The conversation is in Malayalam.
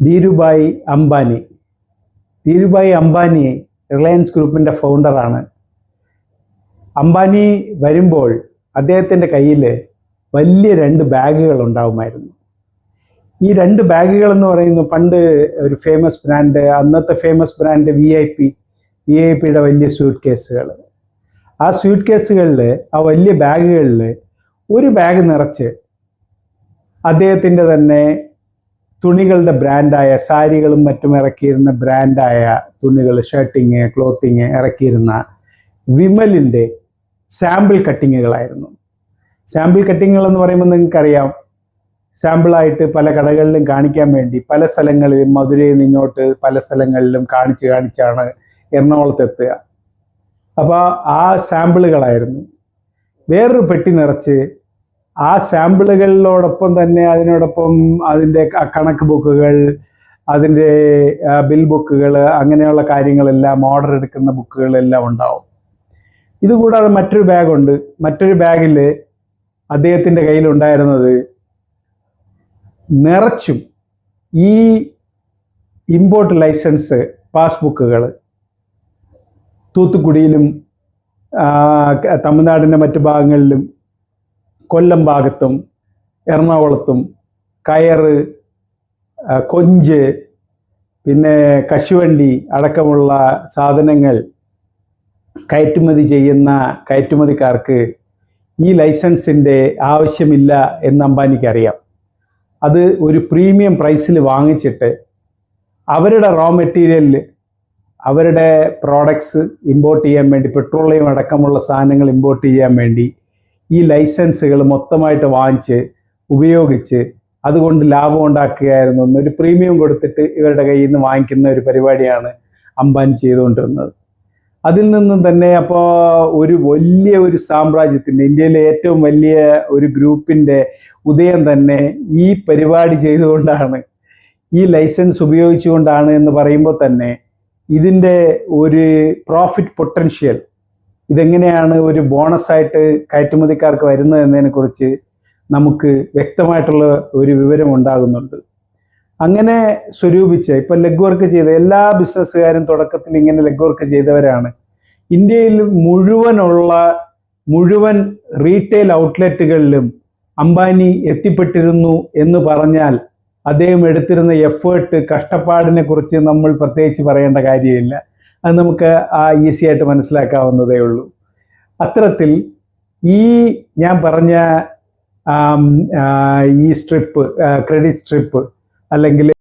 ധീരുഭായ് അംബാനി. ധീരുഭായ് അംബാനി റിലയൻസ് ഗ്രൂപ്പിന്റെ ഫൗണ്ടറാണ് അംബാനി വരുമ്പോൾ അദ്ദേഹത്തിന്റെ കയ്യിൽ വലിയ രണ്ട് ബാഗുകൾ ഉണ്ടാവുമായിരുന്നു. ഈ രണ്ട് ബാഗുകൾ എന്ന് പറയുന്നത് പണ്ട് ഒരു ഫേമസ് ബ്രാൻഡ് അന്നത്തെ famous brand V I P V I പിയുടെ വലിയ സ്യൂട്ട് കേസുകൾ ആ സ്യൂട്ട് കേസുകളിൽ ആ വലിയ ബാഗുകളിൽ ഒരു ബാഗ് നിറച്ച് അദ്ദേഹത്തിന്റെ തന്നെ തുണികളുടെ ബ്രാൻഡായ സാരികളും മറ്റും ഇറക്കിയിരുന്ന ബ്രാൻഡായ തുണികൾ ഷർട്ടിങ് ക്ലോത്തിങ് ഇറക്കിയിരുന്ന വിമലിന്റെ സാമ്പിൾ കട്ടിങ്ങുകളായിരുന്നു സാമ്പിൾ കട്ടിങ്ങുകൾ എന്ന് പറയുമ്പോൾ നിങ്ങൾക്കറിയാം സാമ്പിളായിട്ട് പല കടകളിലും കാണിക്കാൻ വേണ്ടി പല സ്ഥലങ്ങളിലും മധുരയിൽ നിന്നോട്ട് പല സ്ഥലങ്ങളിലും കാണിച്ച് കാണിച്ചാണ് എറണാകുളത്ത് എത്തുക. അപ്പോൾ ആ സാമ്പിളുകളായിരുന്നു വേറൊരു പെട്ടി നിറച്ച് ആ സാമ്പിളുകളിലോടൊപ്പം തന്നെ അതിനോടൊപ്പം അതിന്റെ കണക്ക് ബുക്കുകൾ അതിന്റെ ബിൽ ബുക്കുകൾ അങ്ങനെയുള്ള കാര്യങ്ങളെല്ലാം ഓർഡർ എടുക്കുന്ന ബുക്കുകളെല്ലാം ഉണ്ടാവും. ഇതുകൂടാതെ മറ്റൊരു ബാഗുണ്ട്. മറ്റൊരു ബാഗിൽ അദ്ദേഹത്തിന്റെ കയ്യിലുണ്ടായിരുന്നത് നിറച്ചും ഈ ഇമ്പോർട്ട് ലൈസൻസ് പാസ്ബുക്കുകൾ. തൂത്തുക്കുടിയിലും തമിഴ്നാടിന്റെ മറ്റു ഭാഗങ്ങളിലും കൊല്ലം ഭാഗത്തും എറണാകുളത്തും കയറ് കൊഞ്ച് പിന്നെ കശുവണ്ടി അടക്കമുള്ള സാധനങ്ങൾ കയറ്റുമതി ചെയ്യുന്ന കയറ്റുമതിക്കാർക്ക് ഈ ലൈസൻസിന്റെ ആവശ്യമില്ല എന്ന് അംബാനിക്ക് അറിയാം അത് ഒരു പ്രീമിയം പ്രൈസിൽ വാങ്ങിച്ചിട്ട് അവരുടെ റോ മെറ്റീരിയലിൽ അവരുടെ പ്രോഡക്ട്സ് ഇമ്പോർട്ട് ചെയ്യാൻ വേണ്ടി പെട്രോളിയം അടക്കമുള്ള സാധനങ്ങൾ ഇമ്പോർട്ട് ചെയ്യാൻ വേണ്ടി ഈ ലൈസൻസുകൾ മൊത്തമായിട്ട് വാങ്ങിച്ച് ഉപയോഗിച്ച് അതുകൊണ്ട് ലാഭം ഉണ്ടാക്കുകയായിരുന്നു എന്നൊരു പ്രീമിയം കൊടുത്തിട്ട് ഇവരുടെ കയ്യിൽ നിന്ന് വാങ്ങിക്കുന്ന ഒരു പരിപാടിയാണ് അംബാനി ചെയ്തുകൊണ്ടിരുന്നത്. അതിൽ നിന്നും തന്നെ അപ്പോൾ ഒരു വലിയ ഒരു സാമ്രാജ്യത്തിന്റെ ഇന്ത്യയിലെ ഏറ്റവും വലിയ ഒരു ഗ്രൂപ്പിന്റെ ഉദയം തന്നെ ഈ പരിപാടി ചെയ്തുകൊണ്ടാണ് ഈ ലൈസൻസ് ഉപയോഗിച്ചുകൊണ്ടാണ് എന്ന് പറയുമ്പോൾ തന്നെ ഇതിന്റെ ഒരു പ്രോഫിറ്റ് പൊട്ടൻഷ്യൽ ഇതെങ്ങനെയാണ് ഒരു ബോണസായിട്ട് കയറ്റുമതിക്കാർക്ക് വരുന്നത് എന്നതിനെക്കുറിച്ച് നമുക്ക് വ്യക്തമായിട്ടുള്ള ഒരു വിവരം ഉണ്ടാകുന്നുണ്ട്. അങ്ങനെ സ്വരൂപിച്ച് ഇപ്പൊ ലെഗ് വർക്ക് ചെയ്ത എല്ലാ ബിസിനസ്സുകാരും തുടക്കത്തിൽ ഇങ്ങനെ ലെഗ് വർക്ക് ചെയ്തവരാണ്. ഇന്ത്യയിൽ മുഴുവനുള്ള മുഴുവൻ റീറ്റെയിൽ ഔട്ട്ലെറ്റുകളിലും അംബാനി എത്തിപ്പെട്ടിരുന്നു എന്ന് പറഞ്ഞാൽ അദ്ദേഹം എടുത്തിരുന്ന എഫേർട്ട് കഷ്ടപ്പാടിനെ കുറിച്ച് നമ്മൾ പ്രത്യേകിച്ച് പറയേണ്ട കാര്യമില്ല. അത് നമുക്ക് ആ ഈസി ആയിട്ട് മനസ്സിലാക്കാവുന്നതേ ഉള്ളൂ. അത്തരത്തിൽ ഈ ഞാൻ പറഞ്ഞ ഈ സ്ട്രിപ്പ് ക്രെഡിറ്റ് സ്ട്രിപ്പ് അല്ലെങ്കിൽ